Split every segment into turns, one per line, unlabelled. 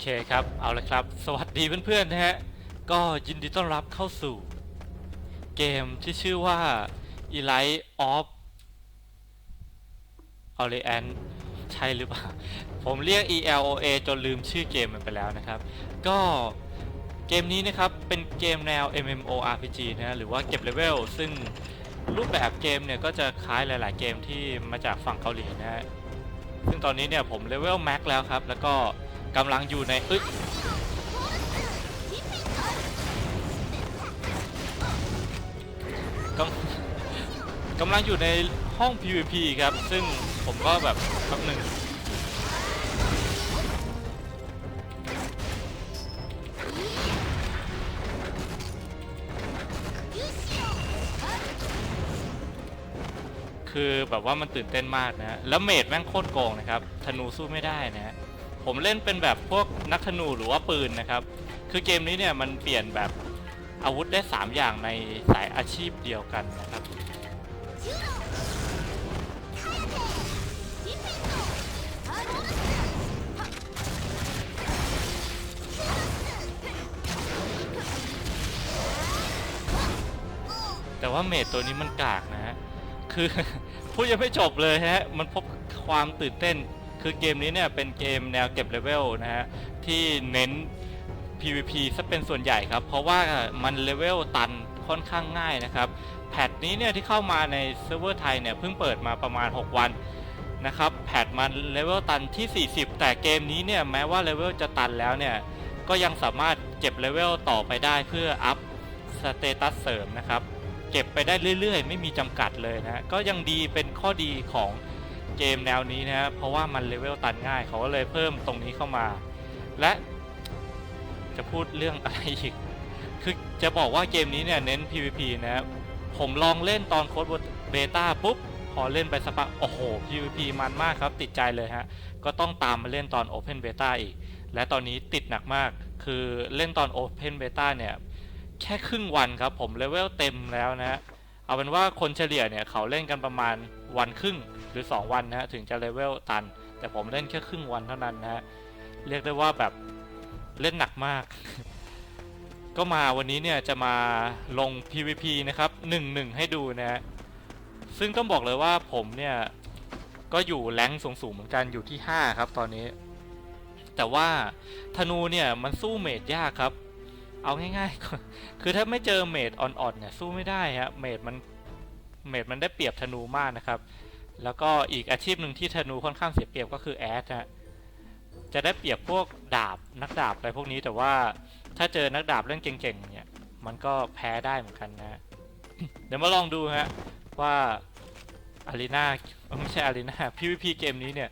เคครับ เอาละครับ สวัสดีเพื่อนๆนะฮะ ก็ยินดีต้อนรับเข้าสู่ เกมที่ชื่อว่า Elite of Orient ใช่หรือเปล่า ผมเรียก ELOA จนลืมชื่อเกมมันไปแล้วนะครับ ก็เกมนี้นะครับ เป็นเกมแนว MMORPG นะฮะหรือว่าเก็บเลเวล ซึ่งรูปแบบเกมเนี่ย ก็จะคล้ายหลาย ๆ เกมที่มาจากฝั่งเกาหลีนะฮะ ซึ่งตอนนี้เนี่ยผมเลเวลแม็กแล้วครับ แล้วก็ กำลังอยู่ในเอ้ยกำกำลังอยู่ในห้อง PVP ครับ ซึ่งผมก็แบบแป๊บหนึ่งคือแบบว่ามันตื่นเต้นมากนะ แล้วเมดแม่งโคตรโกงนะครับ ธนูสู้ไม่ได้นะฮะ ผมเล่นเป็นแบบพวกนักธนูหรือว่าปืนนะครับ คือเกมนี้เนี่ยมันเปลี่ยนแบบอาวุธได้ 3 อย่างในสายอาชีพเดียวกันนะครับ แต่ว่าเมดตัวนี้มันกากนะฮะ คือพูดยังไม่จบเลยฮะ มันพบความตื่นเต้น คือเกมนี้เนี่ยเป็นเกมแนวเก็บเลเวลนะฮะที่เน้น PVP ซะเป็นส่วนใหญ่ครับ เพราะว่ามันเลเวลตันค่อนข้างง่ายนะครับ แพทนี้เนี่ยที่เข้ามาในเซิร์ฟเวอร์ไทยเนี่ยเพิ่งเปิดมาประมาณ 6 วันนะครับ แพทมันเลเวลตันที่ 40 แต่เกมนี้เนี่ยแม้ว่าเลเวลจะตันแล้วเนี่ยก็ยังสามารถเก็บเลเวลต่อไปได้เพื่ออัพสเตตัสเสริมนะครับ เก็บไปได้เรื่อยๆ ไม่มีจำกัดเลยนะฮะก็ยังดีเป็นข้อดีของ เกมแนวนี้นะเพราะว่ามันเลเวลตันง่าย เขาก็เลยเพิ่มตรงนี้เข้ามา และจะพูดเรื่องอะไรอีก คือจะบอกว่าเกมนี้เนี่ยเน้น PVP นะครับผมลองเล่นตอนโค้ดเบต้าปุ๊บ พอเล่นไปสักพักโอ้โห PVP มันมากครับ ติดใจเลยฮะ ก็ต้องตามมาเล่นตอน Open Beta อีก และตอนนี้ติดหนักมาก คือเล่นตอน Open Beta เนี่ย แค่ครึ่งวันครับ ผมเลเวลเต็มแล้วนะฮะเอาเป็นว่าคนเฉลี่ยเนี่ยเขาเล่นกันประมาณ วันครึ่งหรือ 2 วันนะฮะถึงจะเลเวลตัน แต่ผมเล่นแค่ครึ่งวันเท่านั้นนะฮะเรียกได้ว่าแบบเล่นหนักมาก ก็มาวันนี้เนี่ยจะมาลง PVP นะครับ1-1 ให้ดูนะฮะซึ่งต้องบอกเลยว่าผมเนี่ยก็อยู่แรงสูงๆเหมือนกันอยู่ที่ 5 ครับตอนนี้ แต่ว่าธนูเนี่ยมันสู้เมดยากครับ เอาง่ายๆ คือถ้าไม่เจอเมดอ่อนๆเนี่ยสู้ไม่ได้ฮะเมดมัน เมดมันได้เปรียบธนูมากนะครับ แล้วก็อีกอาชีพหนึ่งที่ธนูค่อนข้างเสียเปรียบก็คือแอดฮะจะได้เปรียบพวกดาบนักดาบอะไรพวกนี้แต่ว่าถ้าเจอนักดาบเล่นเก่งๆเนี่ยมันก็แพ้ได้เหมือนกันนะฮะเดี๋ยวมาลองดูฮะว่าอารีนาไม่ใช่อารีนา PVP เกมนี้เนี่ย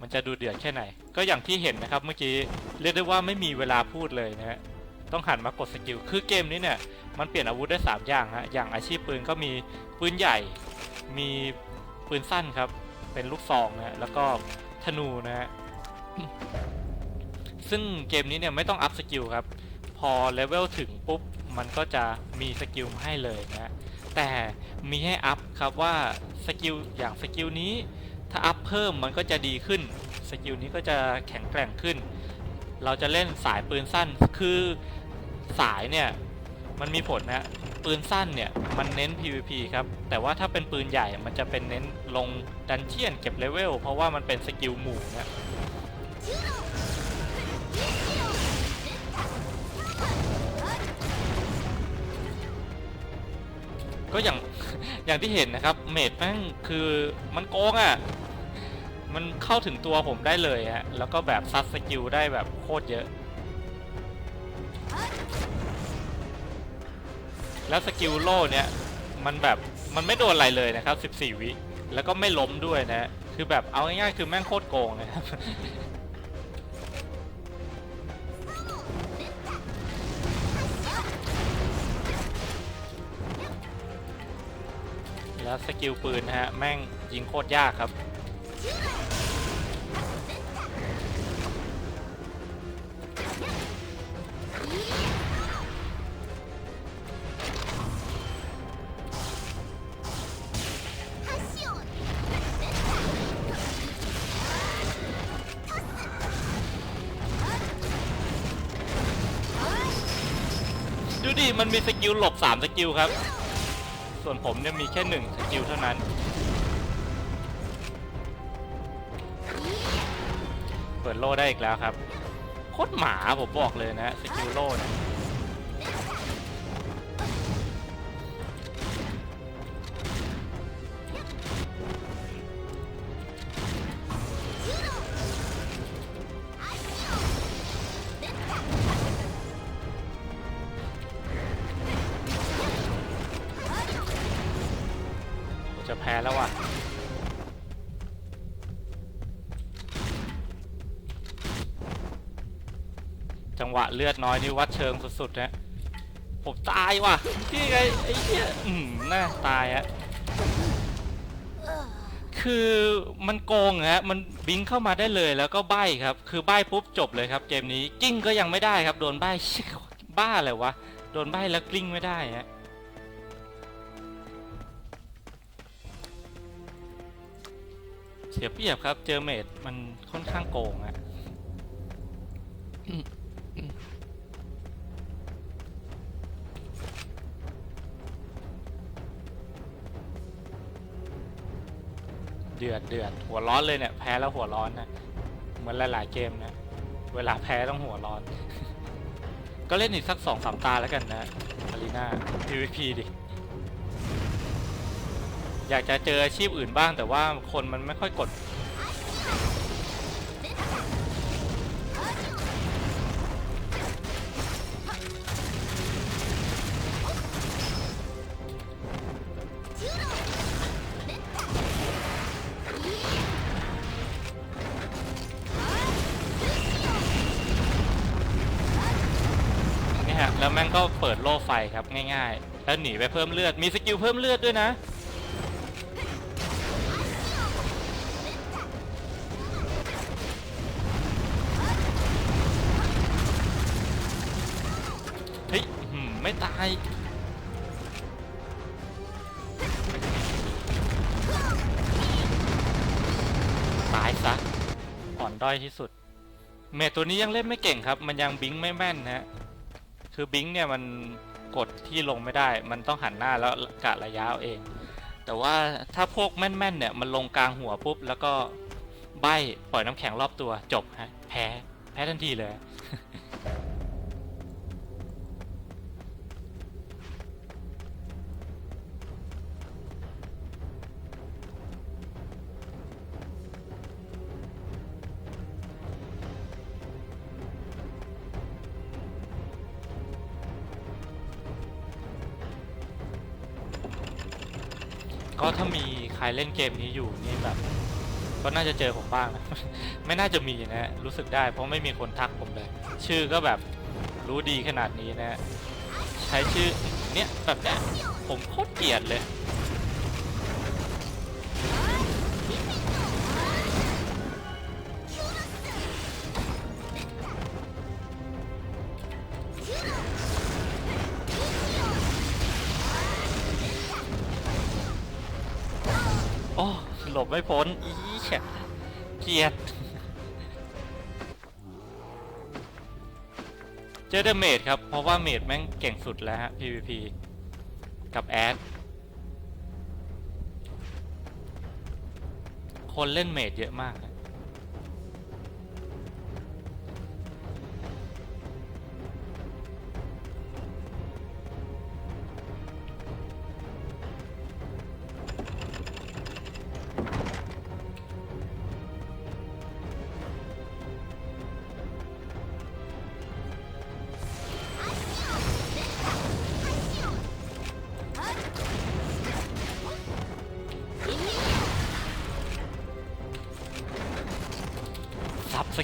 มันจะดูเดือดแค่ไหน ก็อย่างที่เห็นนะครับเมื่อกี้เรียกได้ว่าไม่มีเวลาพูดเลยนะฮะ ต้องหันมากดสกิล คือเกมนี้เนี่ย มันเปลี่ยนอาวุธได้ 3 อย่างฮะ อย่างอาชีพปืนก็มีปืนใหญ่ มีปืนสั้นครับ เป็นลูกซองนะฮะ แล้วก็ธนูนะฮะ ซึ่งเกมนี้เนี่ยไม่ต้องอัพสกิลครับ พอเลเวลถึงปุ๊บ มันก็จะมีสกิลให้เลยนะฮะแต่มีให้อัพครับว่าสกิลอย่างสกิลนี้ ถ้าอัพเพิ่มมันก็จะดีขึ้น สกิลนี้ก็จะแข็งแกร่งขึ้นเราจะเล่นสายปืนสั้น คือ สายเนี่ยมันมีผลนะปืนสั้นเนี่ยมันเน้น PVP ครับ แต่ว่าถ้าเป็นปืนใหญ่มันจะเป็นเน้นลงดันเจียนเก็บเลเวลเพราะว่ามันเป็นสกิลหมู่นะก็อย่างอย่างที่เห็นนะครับเมดแม่งคือมันโกงอะ่ะ มันเข้าถึงตัวผมได้เลยฮะแล้วก็แบบซัดสกิลได้แบบโคตรเยอะ แล้วสกิลโล่เนี่ยมันแบบมันไม่โดนอะไรเลยนะครับ 14 วิ แล้วก็ไม่ล้มด้วยนะ คือแบบเอาง่ายๆคือแม่งโคตรโกงนะครับ แล้วสกิลปืนนะฮะแม่งยิงโคตรยากครับ ดิมันมีสกิลหลบ 3 สกิลครับ ส่วนผมเนี่ยมีแค่ 1 สกิลเท่านั้น เปิดโล่ได้อีกแล้วครับ โคตรหมาผมบอกเลยนะสกิลโล่เนี่ยจะ จังหวะเลือดน้อยนี่วัดเชิงสุดๆนะผมตายว่ะนี่ไงไอ้เหี้ยอืมน่าตายอะคือมันโกงฮะมันบิงเข้ามาได้เลยแล้วก็ใบครับ คือใบปุ๊บจบเลยครับ เกมนี้กิ้งก็ยังไม่ได้ครับ โดนใบบ้าเลยวะโดนใบแล้วกลิ้งไม่ได้ฮะเสียเปรียบครับ เจอเมดมันค่อนข้างโกงอะ เดือดเดือดหัวร้อนเลยเนี่ยแพ้แล้วหัวร้อนนะเหมือนหลายๆเกมนะเวลาแพ้ต้องหัวร้อน ก็เล่นอีกสักสองสามตาแล้วกันนะอารีนา PVP ดิอยากจะเจออาชีพอื่นบ้างแต่ว่าคนมันไม่ค่อยกด แล้วแม่งก็เปิดโล่ไฟครับง่ายๆ แล้วหนีไปเพิ่มเลือด มีสกิลเพิ่มเลือดด้วยนะ เฮ้ยไม่ตายตายซะอ่อนด้อยที่สุด เมทตัวนี้ยังเล่นไม่เก่งครับ มันยังบิงไม่แม่นนะฮะ คือบิงเนี่ยมันกดที่ลงไม่ได้ มันต้องหันหน้าแล้วกะระยะเอาเอง แต่ว่าถ้าพวกแม่นๆเนี่ยมันลงกลางหัวปุ๊บแล้วก็ใบปล่อยน้ำแข็งรอบตัวจบฮะแพ้แพ้ทันทีเลย เล่นเกมนี้อยู่นี่แบบ ก็น่าจะเจอผมบ้างนะ ไม่น่าจะมีนะ รู้สึกได้เพราะไม่มีคนทักผมเลย ชื่อก็แบบรู้ดีขนาดนี้นะ ใช้ชื่อเนี้ยแบบเนี้ยผมโคตรเกลียดเลย ไม่พ้นอีเกียดเจอเดอะเมดครับ เพราะว่าเมดแม่งเก่งสุดแล้วฮะ PVP กับแอดคนเล่นเมดเยอะมากนะ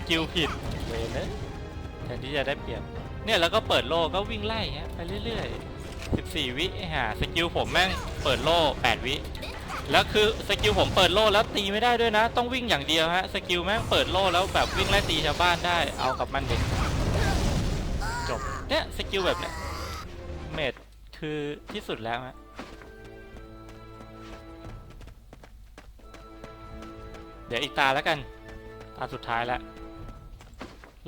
กิลผิดเวยเลยแทนที่จะได้เปรียบเนี่ยแล้วก็เปิดโล่ก็วิ่งไล่ฮะไปเรื่อยๆ 14 วิไอ้ห่าสกิลผมแม่งเปิดโล่ 8 วิ แล้วคือสกิลผมเปิดโล่แล้วตีไม่ได้ด้วยนะ ต้องวิ่งอย่างเดียวฮะสกิลแม่งเปิดโล่แล้วแบบวิ่งไล่ตีชาวบ้านได้เอากับมันเด็กจบเนี่ยสกิลแบบเนี้ยเมดคือที่สุดแล้วฮะเดี๋ยวอีกตาแล้วกัน ตาสุดท้ายแล้ว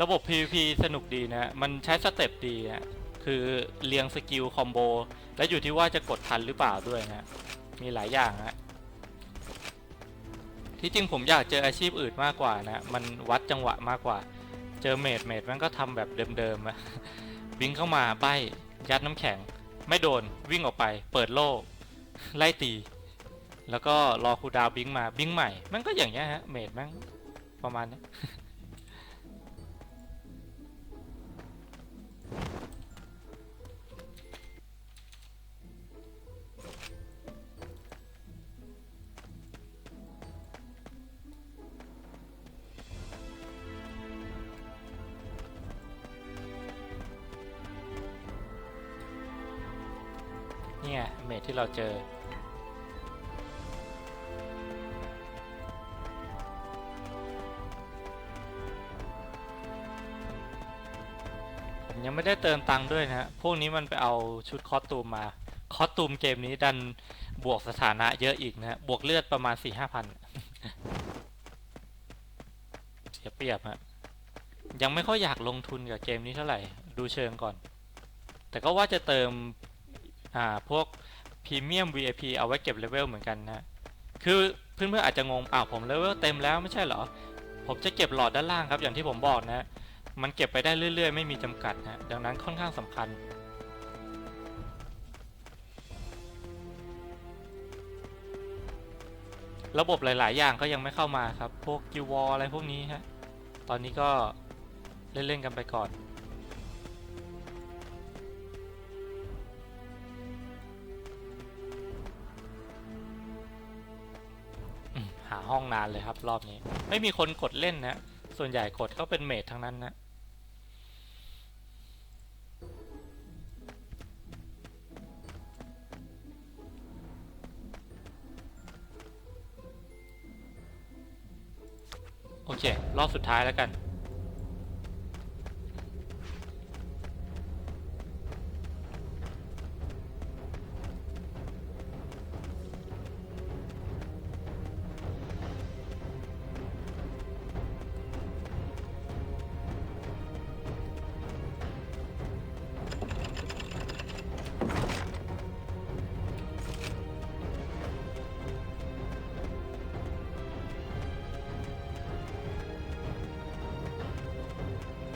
ระบบ PVP สนุกดีนะ มันใช้สเต็ปดีนะ คือเรียงสกิลคอมโบ และอยู่ที่ว่าจะกดทันหรือเปล่าด้วยนะ มีหลายอย่างนะ ที่จริงผมอยากเจออาชีพอื่นมากกว่านะ มันวัดจังหวะมากกว่า เจอเมดเมดมันก็ทำแบบเดิมๆอะวิ่งเข้ามาใบยัดน้ำแข็ง ไม่โดน วิ่งออกไป เปิดโล่ไล่ตี แล้วก็รอคูดาวบิงมาบิงใหม่ มันก็อย่างเงี้ยฮะ เมดมันประมาณนี้ เนี่ยเมทที่เราเจอ ผมยังไม่ได้เติมตังค์ด้วยนะฮะ พวกนี้มันไปเอาชุดคอสตูมมา คอสตูมเกมนี้ดันบวกสถานะเยอะอีกนะฮะ บวกเลือดประมาณสี่ห้าพันเสียเปรียบฮะ ยังไม่ค่อยอยากลงทุนกับเกมนี้เท่าไหร่ ดูเชิงก่อน แต่ก็ว่าจะเติม อ่าพวกพรีเมียม VIP เอาไว้เก็บเลเวลเหมือนกันนะคือเพื่อนๆอาจจะงงอ้าวผมเลเวลเต็มแล้วไม่ใช่เหรอ ผมจะเก็บหลอดด้านล่างครับอย่างที่ผมบอกนะ มันเก็บไปได้เรื่อย ๆ ไม่มีจำกัดนะดังนั้นค่อนข้างสำคัญระบบหลาย ๆ อย่างก็ยังไม่เข้ามาครับ พวกกิวออะไรพวกนี้ฮะ ตอนนี้ก็เล่น ๆ กันไปก่อน ห้องนานเลยครับ รอบนี้ ไม่มีคนกดเล่นนะส่วนใหญ่กดก็เป็นเมดทั้งนั้นนะโอเค รอบสุดท้ายแล้วกัน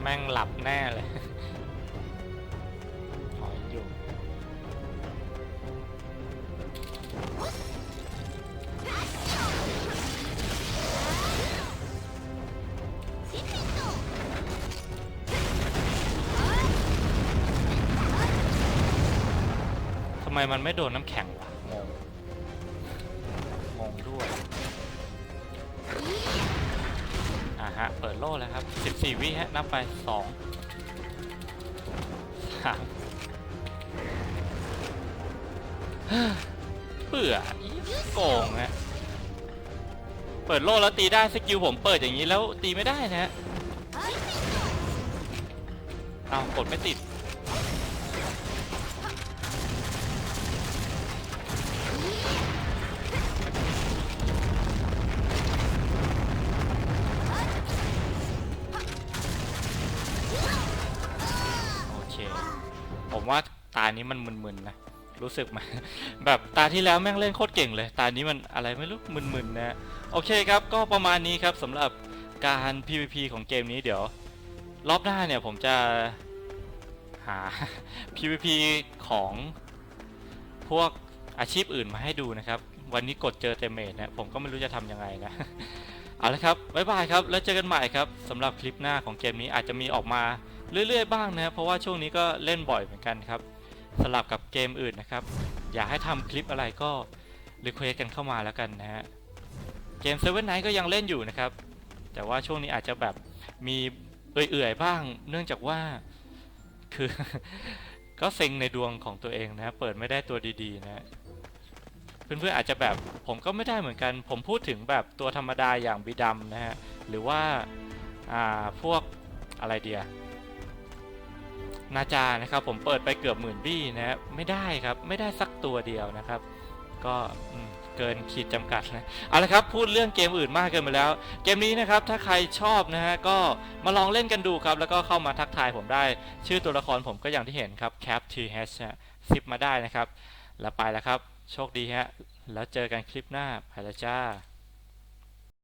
แม่งหลับแน่เลยหอยอยู่ทำไมมันไม่โดนน้ำแข็งวะ ฮะ เปิดโล่แล้วครับ 14 วิฮะ นับไป 2 3เบื่ออีโกงฮะ เปิดโล่แล้วตีได้สกิลผมเปิดอย่างนี้แล้วตีไม่ได้นะฮะ เอากดไม่ติด ตานี้มันมึนๆนะรู้สึกไหมแบบตาที่แล้วแม่งเล่นโคตรเก่งเลย ตานี้มันอะไรไม่รู้มึนๆนะโอเคครับก็ประมาณนี้ครับสำหรับการ PVP ของเกมนี้เดี๋ยว รอบหน้าเนี่ยผมจะหา PVP ของพวกอาชีพอื่นมาให้ดูนะครับ วันนี้กดเจอเต็มเมจนะผมก็ไม่รู้จะทำยังไงนะ เอาละครับบ๊ายบายครับ แล้วเจอกันใหม่ครับสำหรับคลิปหน้าของเกมนี้อาจจะมีออกมาเรื่อยๆบ้างนะครับเพราะว่าช่วงนี้ก็เล่นบ่อยเหมือนกันครับ สลับกับเกมอื่นนะครับ อยากให้ทำคลิปอะไรก็รีเควสกันเข้ามาแล้วกันนะฮะ เกม Seven Night ก็ยังเล่นอยู่นะครับ แต่ว่าช่วงนี้อาจจะแบบมีเอื่อยๆบ้าง เนื่องจากว่าคือ ก็เซ็งในดวงของตัวเองนะเปิดไม่ได้ตัวดีๆนะเพื่อนๆอาจจะแบบผมก็ไม่ได้เหมือนกัน ผมพูดถึงแบบตัวธรรมดาอย่างบีดำนะฮะ หรือว่า อ่า พวกอะไรเดีย นาจานะครับ ผมเปิดไปเกือบหมื่นบี้นะไม่ได้ครับไม่ได้สักตัวเดียวนะครับ ก็เกินขีดจำกัดนะเอาละครับพูดเรื่องเกมอื่นมากเกินไปแล้ว เกมนี้นะครับถ้าใครชอบนะฮะก็มาลองเล่นกันดูครับ แล้วก็เข้ามาทักทายผมได้ ชื่อตัวละครผมก็อย่างที่เห็นครับ cap t h ฮซิปมาได้นะครับ แล้วไปแล้วครับ โชคดีฮะแล้วเจอกันคลิปหน้าไปแล้วจ้า